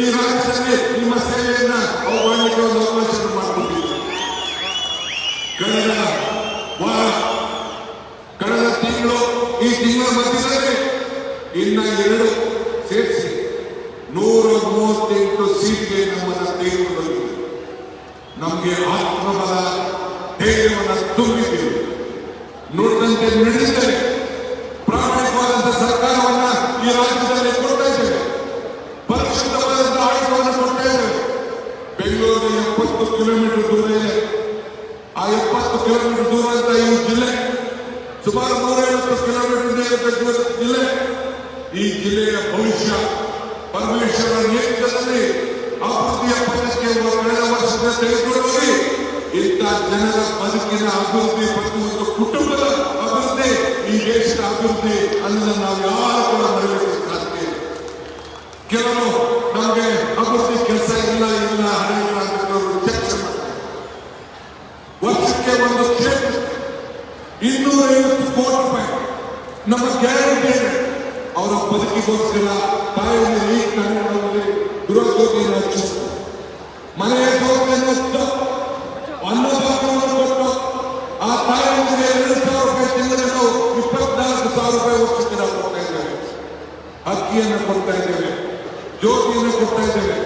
ಈ ರಾಜ್ಯದಲ್ಲಿ ನಿಮ್ಮ ಸೇವೆಯನ್ನ ಅವಮಾನಕ್ಕೆ ಒಂದು ಅವಕಾಶ ಮಾಡಿಕೊಂಡಿದ್ದೀವಿ ಕಳೆದ ವಾರ, ಕಳೆದ ತಿಂಗಳು, ಈ ತಿಂಗಳ ಮಧ್ಯದಲ್ಲಿ ಇನ್ನ ಎರಡು ಸೇರಿಸಿ ನೂರ ಮೂವತ್ತೆಂಟು ಸೀಟ್ಗೆ ನಮಗೆ ಆತ್ಮಬಲ, ಧೈರ್ಯವನ್ನು ತುಂಬಿದ್ದೀವಿ. ನುಡಿದಂತೆ ಬೆಂಗಳೂರು ಎಪ್ಪತ್ತು ಕಿಲೋಮೀಟರ್ ದೂರ ಇದೆ ಆ ಎಪ್ಪತ್ತು ಕಿಲೋಮೀಟರ್ ದೂರ ಅಂತ ಈ ಜಿಲ್ಲೆ ಸುಮಾರು ನೂರೈವತ್ತು ಕಿಲೋಮೀಟರ್ ಇರತಕ್ಕಂಥ ಜಿಲ್ಲೆ ಈ ಜಿಲ್ಲೆಯ ಭವಿಷ್ಯ ಪರಮೇಶ್ವರ ನೇತೃತ್ವದಲ್ಲಿ ಅಭಿವೃದ್ಧಿಯ ಪಥಕ್ಕೆ ಕಳೆದ ವರ್ಷದ ತೆಗೆದುಕೊಂಡು ಹೋಗಿ ಇಂಥ ಜನರ ಬದುಕಿನ ಅಭಿವೃದ್ಧಿ ಮತ್ತು ಒಂದು ಕುಟುಂಬದ ಅಭಿವೃದ್ಧಿ ಈ ದೇಶದ ಅಭಿವೃದ್ಧಿ ಅನ್ನೋದನ್ನು ನಾವು ಯಾರು ಕೂಡ ಮರೆಯಲಿಕ್ಕೆ ಸಾಧ್ಯ ಇಲ್ಲ. ಕೆಲವರು ನಮಗೆ ಅಭಿವೃದ್ಧಿ ಕೆಲಸ ಇಲ್ಲ ಇಲ್ಲ ಹರಿಲ್ಲ ಅಂತ ಚರ್ಚೆ ಮಾಡ್ತಾರೆ ವರ್ಷಕ್ಕೆ ಒಂದು ಕ್ಷೇತ್ರ ಇನ್ನೂರ ಐವತ್ತು ಕೋಟಿ ರೂಪಾಯಿ ನಮ್ಮ ಗ್ಯಾರಂಟಿ ಅವರ ಬದುಕಿಗೋಸ್ಕರ ತಾಯಿಯಲ್ಲಿ ಈ ಕನ್ನಡದಲ್ಲಿ ಗೃಹಜ್ಯೋತಿಯನ್ನು ಹಚ್ಚಿಸ್ತಾರೆ ಮನೆಯ ಹಚ್ಚು ಅನ್ನಭಾಗ್ಯವನ್ನು ಕೊಟ್ಟು ಆ ತಾಯಿಯೊಂದಿಗೆ ಎರಡು ಸಾವಿರ ರೂಪಾಯಿ ತಿಂಗಳನ್ನು ಇಪ್ಪತ್ನಾಲ್ಕು ಸಾವಿರ ರೂಪಾಯಿ ವರ್ಷಕ್ಕೆ ನಾವು ಕೊಡ್ತಾ ಇದ್ದೇವೆ. ಅಕ್ಕಿಯನ್ನು ಕೊಡ್ತಾ ಇದ್ದೇವೆ. ಜ್ಯೋತಿಯನ್ನು ಕೊಡ್ತಾ ಇದ್ದೇವೆ.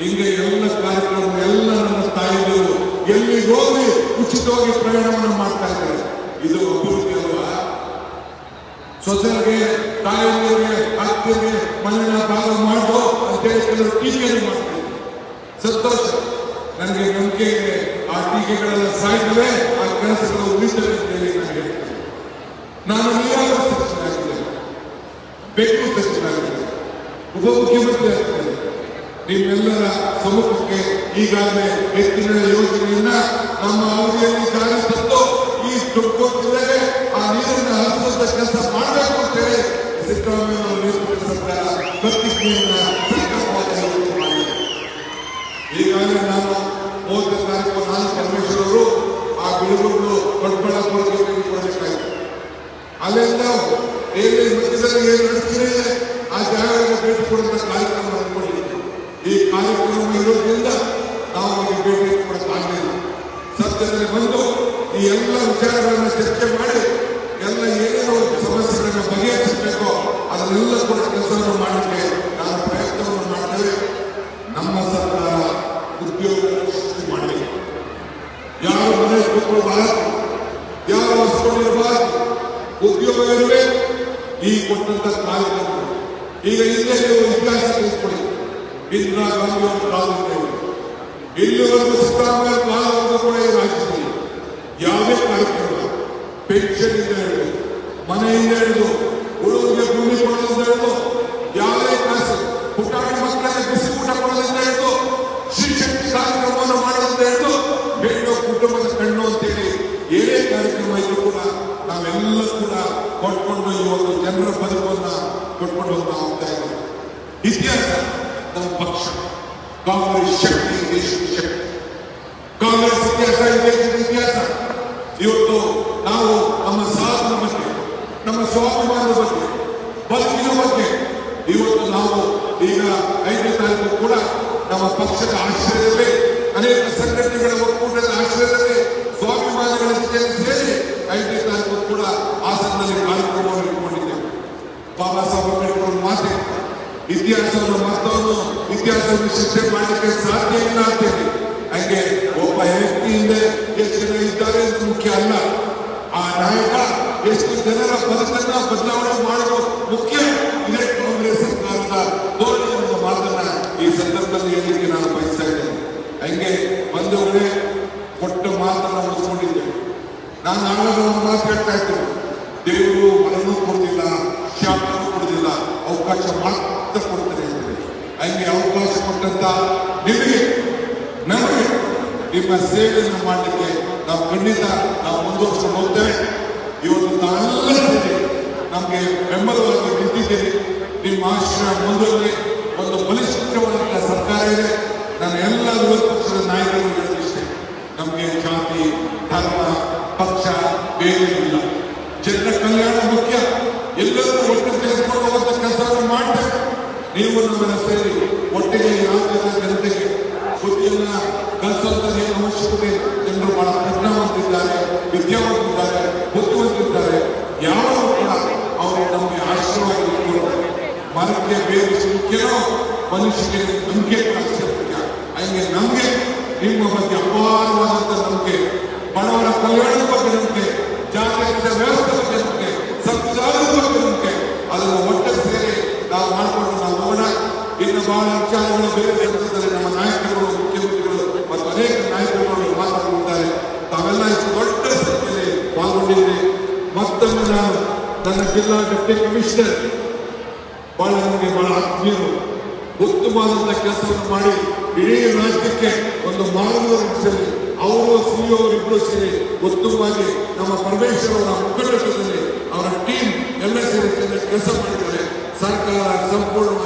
ಹಿಂಗೆ ಎಲ್ಲ ಕಾರ್ಯಕ್ರಮ, ಎಲ್ಲ ನಮ್ಮ ತಾಯಿಗಳು ಎಲ್ಲಿ ಹೋಗಿ ಉಚಿತವಾಗಿ ಪ್ರಯಾಣವನ್ನು ಮಾಡ್ತಾ ಇದ್ದಾರೆ. ಇದು ಅಭಿವೃದ್ಧಿ ಅಲ್ವಾ? ಸೊಸೆಗೆ ತಾಯಿಯವರಿಗೆ ಅತ್ತಿಗೆ ಮನೆಯ ಭಾಗ ಮಾಡೋ ಅಂತೇಳಿ ಕೆಲವರು ಟೀಕೆಯನ್ನು ಮಾಡ್ತಾರೆ ಸಂತೋಷ. ನನಗೆ ನಂಬಿಕೆ ಇದೆ ಆ ಟೀಕೆಗಳೆಲ್ಲ ಸಾಯ್ತವೆ, ಆ ಕೆಲಸಗಳು ಉಳಿತವೆ ಅಂತೇಳಿ ನಾನು ಹೇಳ್ತೇನೆ. ನಾನು ನೀರಾವರಿ ಸಚಿವನಾಗಿದ್ದೇನೆ. ಬೆಂಗಳೂರು ಸಚಿವನಾಗಿದ್ದೇನೆ. ಉಪಮುಖ್ಯಮಂತ್ರಿ ಆಗ್ತೇನೆ. ನಿಮ್ಮೆಲ್ಲರ ಸಮ್ಮುಖಕ್ಕೆ ಈಗಾಗಲೇ ಹೆಚ್ಚಿನ ಯೋಜನೆಯನ್ನ ನಮ್ಮ ಅವಧಿಯಲ್ಲಿ ಜಾರಿ ತಂದು ಈ ತುಮಕೂರು ಜಿಲ್ಲೆಗೆ ಆ ನೀರಿನ ಹರಿಸುವಂತ ಕೆಲಸ ಮಾಡಬೇಕು ಅಂತೇಳಿ ಈಗಾಗಲೇ ನಾನು ಮೂವತ್ತನೇ ತಾರೀಕು ನಾನು ಅವರು ಆ ಬಿಡುಗಡೆ ದೊಡ್ಡಬಳ್ಳಾಪುರಕ್ಕೆ ತೆಗೆದುಕೊಳ್ಳಬೇಕಾಗಿದೆ ಅಲ್ಲಿಂದ ಏನೇ ಏನು ನಡೆಸ್ತಿದೆ ಆ ಜಾಗಗಳಿಗೆ ಭೇಟಿ ಕಾರ್ಯಕ್ರಮ ಅನ್ಕೊಂಡಿದ್ದೀವಿ ಈ ಕಾರ್ಯಕ್ರಮ ನಾವು ಅಲ್ಲಿ ಭೇಟಿ ಕೊಡಕ್ಕಾಗಲಿಲ್ಲ ಸದ್ಯದಲ್ಲಿ ಬಂದು ಈ ಎಲ್ಲ ವಿಚಾರಗಳನ್ನು ಚರ್ಚೆ ಮಾಡಿ ಎಲ್ಲ ಏನೇನು ಸಮಸ್ಯೆಗಳನ್ನ ಬಗೆಹರಿಸಬೇಕೋ ಅದನ್ನೆಲ್ಲ ಕೂಡ ಕೆಲಸವನ್ನು ಮಾಡಲಿಕ್ಕೆ ನಾನು ಪ್ರಯತ್ನವನ್ನು ಮಾಡ್ತೇವೆ ನಮ್ಮ ಸರ್ಕಾರ ಉದ್ಯೋಗ ಸೃಷ್ಟಿ ಮಾಡಲಿಕ್ಕೆ ಯಾರು ಮನೆ ಯಾವ ಯಾರು ಇರಬಾರದು ಉದ್ಯೋಗ ಇರಬೇಕು ಈ ಕೊಟ್ಟಂತ ಕಾರ್ಯಕ್ರಮ ಈಗ ಇಲ್ಲೇ ನೀವು ಇತಿಹಾಸ ತಿಳಿಸ್ಕೊಡಿ ಇಂದಿರಾ ಗಾಂಧಿ ಅವರು ಕಾಲದಲ್ಲಿ ಇಲ್ಲಿವರೆಗೂ ಸಿದ್ದರಾಮಯ್ಯ ಕಾಲವರೆಗೂ ಕೂಡ ಈ ರಾಜ್ಯದಲ್ಲಿ ಯಾವುದೇ ಕಾರ್ಯಕ್ರಮ, ಪೆನ್ಷನ್ ಇಂದ ಹಿಡಿದು ಮನೆಯಿಂದ ಹಿಡಿದು ಕಾರ್ಯಕ್ರಮ ಇದ್ರೂ ಕೂಡ ನಾವೆಲ್ಲ ಕೂಡ ಕೊಟ್ಕೊಂಡು ಇವತ್ತು ಜನರ ಬದುಕನ್ನ ಕೊಟ್ಕೊಂಡು ಹೋಗ್ತಾ ಹೋಗ್ತಾ ಇದ್ದೀವಿ. ಇತಿಹಾಸ, ನಮ್ಮ ಪಕ್ಷ, ಕಾಂಗ್ರೆಸ್ ಶಕ್ತಿ, ದೇಶದ ಶಕ್ತಿ. ಕಾಂಗ್ರೆಸ್ ಇತಿಹಾಸ ಈ ದೇಶದ ಇತಿಹಾಸ. ಇವತ್ತು ನಾವು ನಮ್ಮ ಸಾಧನ ಬಗ್ಗೆ, ನಮ್ಮ ಸ್ವಾಭಿಮಾನದ ಬಗ್ಗೆ, ಬದುಕಿನ ಬಗ್ಗೆ ಇವತ್ತು ನಾವು ಈಗ ಐದನೇ ತಾರೀಕು ಕೂಡ ನಮ್ಮ ಪಕ್ಷದ ಆಶ್ರಯದಲ್ಲಿ, ಅನೇಕ ಸಂಘಟನೆಗಳ ಒಕ್ಕೂಟದ ಆಶ್ರಯದಲ್ಲಿ ಸ್ವಾಭಿಮಾನಗಳ ಜೊತೆಯಲ್ಲಿ ಸೇರಿ ಐದನೇ ತಾರೀಕು ಕೂಡ ಹಾಸನದಲ್ಲಿ ಕಾರ್ಯಕ್ರಮವನ್ನು ಇಟ್ಕೊಂಡಿದ್ದೇವೆ ಬಾಬಾ ಸಾಹೇಬ್ ಅಂಬೇಡ್ಕರ್ ಅವ್ರ ಮಾತೆ ಇತಿಹಾಸವನ್ನು ಮತ್ತೊಂದು ಇತಿಹಾಸವನ್ನು ಶಿಕ್ಷೆ ಮಾಡಲಿಕ್ಕೆ ಸಾಧ್ಯ ಇಲ್ಲ ಅಂತೇಳಿ ಹಂಗೆ ಒಬ್ಬ ವ್ಯಕ್ತಿಯಿಂದ ಎಷ್ಟು ಜನ ಇದ್ದಾರೆ ಮುಖ್ಯ ಅಲ್ಲ ಆ ನಾಯಕ ಎಷ್ಟು ಜನರ ಬದುಕನ್ನ ಬದಲಾವಣೆ ಮಾಡುವ ಮುಖ್ಯ ಇದೇ ಕಾಂಗ್ರೆಸ್ ಸರ್ಕಾರದ ಧೋರಣೆ ಎಂಬ ಮಾತನ್ನ ಈ ಸಂದರ್ಭದಲ್ಲಿ ಹೇಳಲಿಕ್ಕೆ ನಾನು ಬಯಸ್ತಾ ಇದ್ದೇನೆ ಹಂಗೆ ಬಂಧುಗಳೇ ಕೊಟ್ಟ ಮಾತನ್ನು ಉಳಿಸ್ಕೊಂಡಿದ್ದೇನೆ ನಾನು ಆವಾಗ ಒಂದು ಮಾತು ಹೇಳ್ತಾ ಇದ್ದೇನೆ ದೇವರು ಮನನೂ ಕೊಡುದಿಲ್ಲ ಶಾಪನೂ ಕೊಡುದಿಲ್ಲ, ಅವಕಾಶ ಮಾತ್ರ ಕೊಡ್ತಾರೆ ಅಂತೇಳಿ ಹಂಗೆ ಅವಕಾಶ ಕೊಟ್ಟಂತ ನಿಮಗೆ, ನಮಗೆ ನಿಮ್ಮ ಸೇವೆಯನ್ನು ಮಾಡಲಿಕ್ಕೆ ನಾವು ಖಂಡಿತ ನಾವು ಮುಂದುವರಿಸ್ಕೊಂಡು ಹೋಗ್ತೇವೆ. ಇವತ್ತು ನಾವೆಲ್ಲ ಸೇರಿ ನಮಗೆ ಬೆಂಬಲವಾಗಿ ನಿಂತಿದ್ದೇವೆ ನಿಮ್ಮ ಆಶ್ರಯ ಮುಂದುವರೆ ಒಂದು ಬಲಿಷ್ಠವಾದಂತಹ ಸರ್ಕಾರ ಇದೆ. ನಾನು ಎಲ್ಲ ವಿರೋಧ ಪಕ್ಷದ ನಾಯಕರು ಹೇಳಿಷ್ಟೇ ನಮಗೆ ಜಾತಿ, ಧರ್ಮ, ಪಕ್ಷ, ಬೇರೆ ಇಲ್ಲ. ಜನರ ಕಲ್ಯಾಣ ಮುಖ್ಯ. ನೀವು ನಮ್ಮನ್ನು ಸೇರಿ ಒಟ್ಟಿಗೆ ರಾಜ್ಯದ ಜನತೆಗೆ ಬುದ್ಧಿಯನ್ನ ಕಲಿಸುವಂತ ಏನು ಅವಶ್ಯಕತೆ. ಜನರು ಬಹಳ ಪ್ರಜ್ಞಾವಂತಿದ್ದಾರೆ, ವಿದ್ಯಾವಂತಿದ್ದಾರೆ, ಬುದ್ಧಿವಂತಿದ್ದಾರೆ ಯಾರು ಕೂಡ ಅವರು ನಮಗೆ ಆಶ್ರಯವಾಗಿ ಮರಕ್ಕೆ ಬೇರೆ ಕೆಲವು ಮನುಷ್ಯರಿಗೆ ಮುಖ್ಯ ಹಂಗೆ ನಮ್ಗೆ ನಿಮ್ಮ ಬಗ್ಗೆ ಅಪಾರವಾದಂತಹ ನಂಬಿಕೆ, ಬಡವರ ಕಲ್ಯಾಣದ ಬಗ್ಗೆ ನಂಬಿಕೆ ಜಾತ್ಯತೀತ ವ್ಯವಸ್ಥೆ ಬಗ್ಗೆ ನಂಬಿಕೆ ಸಂವಿಧಾನದ ಬಗ್ಗೆ ನಂಬಿಕೆ ಅದನ್ನು ಒಟ್ಟೆ ಸೇರಿ ನಾವು ಮಾಡಿಕೊಂಡು ನಾವು ಹೋಗೋಣ ಬಹಳ ವಿಚಾರಗಳು ಬೇರೆ ಸಂದರ್ಭದಲ್ಲಿ ನಮ್ಮ ನಾಯಕರು ಮುಖ್ಯಮಂತ್ರಿಗಳು ಮತ್ತು ಅನೇಕ ನಾಯಕರುಗಳು ಮಾತನಾಡುತ್ತಾರೆ ತಾವೆಲ್ಲ ಇಷ್ಟು ದೊಡ್ಡ ಸಂಖ್ಯೆಯಲ್ಲಿ ಪಾಲ್ಗೊಂಡಿದ್ದೀರಿ. ಮತ್ತೊಮ್ಮೆ ನಾನು ನನ್ನ ಜಿಲ್ಲಾ ಡೆಪ್ಟಿ ಕಮಿಷನರ್ ಬಹಳ ನನಗೆ ಬಹಳ ಆತ್ಮೀಯರು. ಕೆಲಸ ಕೆಲಸವನ್ನು ಮಾಡಿ ಇಡೀ ರಾಜ್ಯಕ್ಕೆ ಒಂದು ಮಾರ್ಗದರ್ಶನ ಅವರು ಸಿಇಒ ಇಬ್ಬರು ಸೇರಿ ಉತ್ತಮವಾಗಿ ನಮ್ಮ ಪರಮೇಶ್ವರ ಅವರ ಮುಖಂಡತ್ವದಲ್ಲಿ ಅವರ ಟೀಮ್ ಎಲ್ಲ ಸೇರಿ ಕೆಲಸ ಮಾಡಿದ್ದಾರೆ. ಸರ್ಕಾರ ಸಂಪೂರ್ಣ